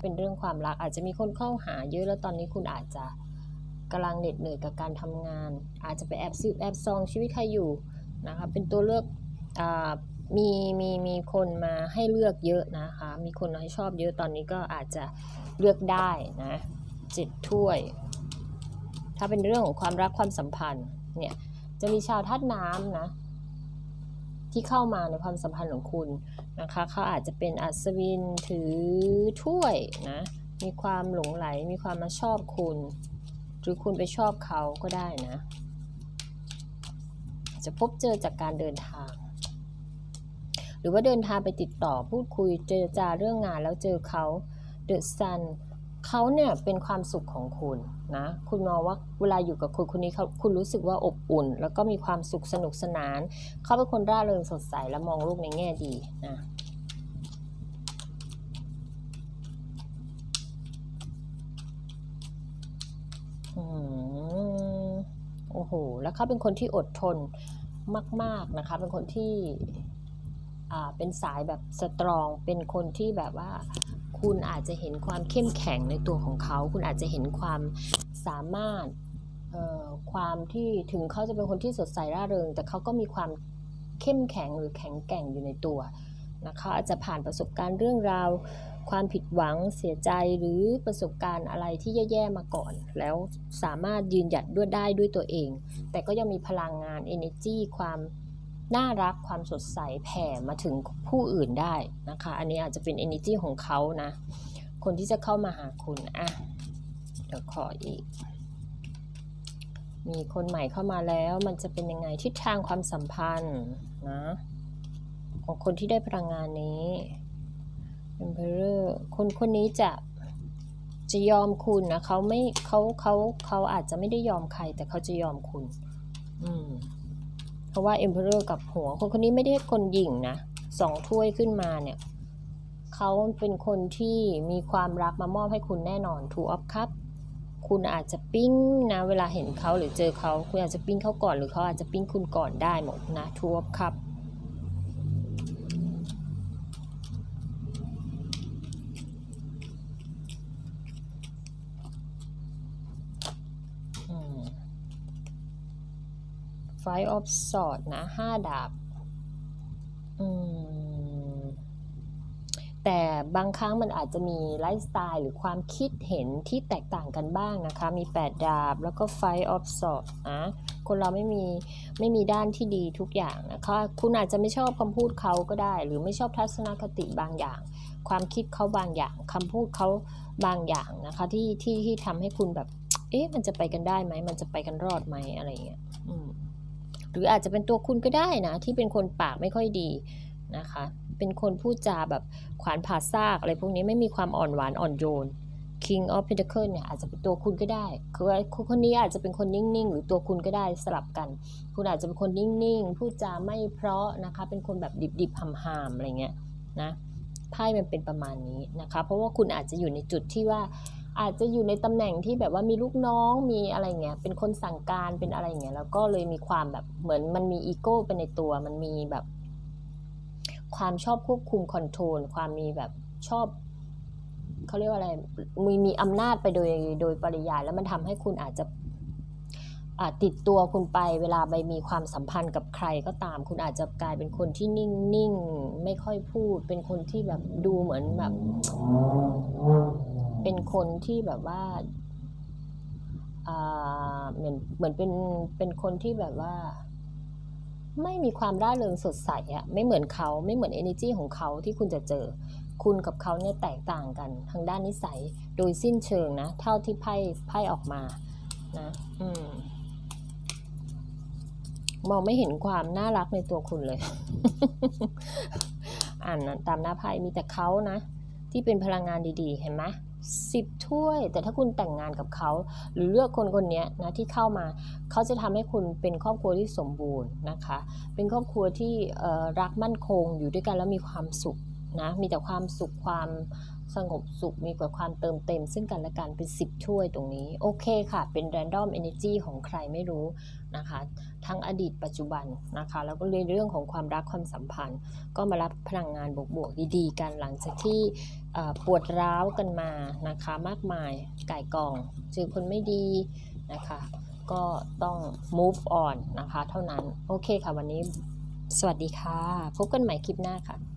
เป็นเรื่องความรักอาจจะมีคนเข้าหาเยอะแล้วตอนนี้คุณอาจจะกำลังเหน็ดเหนื่อยกับการทำงาน อาจจะไปแอบสืบแอบซองชีวิตใครอยู่นะคะเป็นตัวเลือกอมีมีมีคนมาให้เลือกเยอะนะคะ มีคนให้ชอบเยอะตอนนี้ก็อาจจะเลือกได้นะเจ็ดถ้วย ถ้าเป็นเรื่องของความรักความสัมพันธ์เนี่ยจะมีชาวธาตุน้ำนะ ที่เข้ามาในความสัมพันธ์ของคุณนะคะเขาอาจจะเป็นอัศวินถือถ้วยนะมีความหลงไหลมีความมาชอบคุณ หรือคุณไปชอบเขาก็ได้นะอาจจะพบเจอจากการเดินทาง หรือว่าเดินทางไปติดต่อพูดคุยเจรจาเรื่องงานแล้วเจอเขาเดอะซัน เขาเนี่ยเป็นความสุขของคุณนะคุณมองว่าเวลาอยู่กับคนคนนี้เขาคุณรู้สึกว่าอบอุ่น แล้วก็มีความสุขสนุกสนาน เขาเป็นคนร่าเริงสดใสและมองโลกในแง่ดีนะอโอ้โห แล้วเขาเป็นคนที่อดทนมาก ๆนะคะ เป็นคนที่ อ่า เป็นสายแบบสตรอง เป็นคนที่แบบว่า คุณอาจจะเห็นความเข้มแข็งในตัวของเขา คุณอาจจะเห็นความสามารถความที่ถึงเขาจะเป็นคนที่สดใสร่าเริง แต่เขาก็มีความเข้มแข็งหรือแข็งแกร่งอยู่ในตัวนะคะอาจจะผ่านประสบการณ์เรื่องราว ความผิดหวังเสียใจหรือประสบการณ์อะไรที่แย่ๆมาก่อน แล้วสามารถยืนหยัดด้วยได้ด้วยตัวเอง แต่ก็ยังมีพลังงาน energy ความ น่ารักความสดใสแผ่มาถึงผู้อื่นได้นะคะ อันนี้อาจจะเป็น energy ของเขานะ คนที่จะเข้ามาหาคุณอะเดี๋ยวขออีก มีคนใหม่เข้ามาแล้วมันจะเป็นยังไงทิศทางความสัมพันธ์นะของคนที่ได้พลังงานนี้ Emperor คนคนนี้จะจะยอมคุณนะเขาไม่เขาเขาเขาอาจจะไม่ได้ยอมใคร แต่เขาจะยอมคุณ อืม เพราะว่า Emperor กับหัว คนคนนี้ไม่ได้คนหยิ่งนะสองถ้วยขึ้นมาเนี่ยเขาเป็นคนที่มีความรักมามอบให้คุณแน่นอนทูออฟครับคุณอาจจะปิ้งนะเวลาเห็นเขาหรือเจอเขาคุณอาจจะปิ้งเขาก่อนหรือเขาอาจจะปิ้งคุณก่อนได้หมดนะทูออฟครับม Five of Swords นะห้าดาบอืมแต่บางครั้งมันอาจจะมีไลฟ์สไตล์หรือความคิดเห็นที่แตกต่างกันบ้างนะคะ มี 8 ดาบแล้วก็ Five of Swords นะคนเราไม่มีไม่มีด้านที่ดีทุกอย่างนะคะ คุณอาจจะไม่ชอบคำพูดเขาก็ได้ หรือไม่ชอบทัศนคติบางอย่าง ความคิดเขาบางอย่างคำพูดเขาบางอย่างนะคะที่ที่ที่ทำให้คุณแบบ เอ๊ะมันจะไปกันได้ไหมมันจะไปกันรอดไหมอะไรอย่างเงี้ยอืม หรืออาจจะเป็นตัวคุณก็ได้นะ ที่เป็นคนปากไม่ค่อยดีนะคะ เป็นคนพูดจาแบบขวานผ่าซากอะไรพวกนี้ไม่มีความอ่อนหวานอ่อนโยน King of Pentacles เนี่ยอาจจะเป็นตัวคุณก็ได้ คือว่าคนคนนี้อาจจะเป็นคนนิ่งๆ หรือตัวคุณก็ได้สลับกัน คุณอาจจะเป็นคนนิ่งๆ พูดจาไม่เพราะนะคะ เป็นคนแบบดิบๆหำๆอะไรเงี้ยนะ ไพ่มันเป็นประมาณนี้นะคะ เพราะว่าคุณอาจจะอยู่ในจุดที่ว่า อาจจะอยู่ในตำแหน่งที่แบบว่ามีลูกน้องมีอะไรเงี้ยเป็นคนสั่งการเป็นอะไรเงี้ยแล้วก็เลยมีความแบบเหมือนมันมีอีโก้ไปในตัวมันมีแบบ ความชอบควบคุมคอนโทรลความมีแบบชอบเขาเรียกว่าอะไรมีมีอำนาจไปโดยโดยปริยาย แล้วมันทำให้คุณอาจจะติดตัวคุณไปเวลาไปมีความสัมพันธ์กับใครก็ตาม คุณอาจจะกลายเป็นคนที่นิ่งๆไม่ค่อยพูด เป็นคนที่แบบดูเหมือนแบบ เป็นคนที่แบบว่าเหมือนเหมือนเป็นเป็นคนที่แบบว่า ไม่มีความร่าเริงสดใสอะไม่เหมือนเขาไม่เหมือน energy ของเขาที่คุณจะเจอ คุณกับเขาเนี่ยแตกต่างกันทางด้านนิสัย โดยสิ้นเชิงนะ เท่าที่ไพ่ไพ่ออกมานะอืมมองไม่เห็นความน่ารักในตัวคุณเลย อ่านตามหน้าไพ่มีแต่เขานะ ที่เป็นพลังงานดี ๆ เห็นไหม สิบถ้วย แต่ถ้าคุณแต่งงานกับเขา หรือเลือกคนคนนี้นะที่เข้ามา เขาจะทำให้คุณเป็นครอบครัวที่สมบูรณ์นะคะ เป็นครอบครัวที่รักมั่นคงอยู่ด้วยกันแล้วมีความสุขนะ มีแต่ความสุขความ สงบสุขมีกว่าความเติมเต็ม ซึ่งกันและกันเป็น10ถ้วยตรงนี้ โอเคค่ะ เป็น random energy ของใครไม่รู้นะคะ ทั้งอดีตปัจจุบันนะคะ แล้วก็เรื่องของความรักความสัมพันธ์ ก็มารับพลังงานบวกๆดีๆ กันหลังจากที่ปวดร้าวกันมานะคะ มากมายไก่ายกองเจอคนไม่ดีนะคะ ก็ต้อง move on นะคะ เท่านั้น โอเคค่ะวันนี้ สวัสดีค่ะ พบกันใหม่คลิปหน้าค่ะ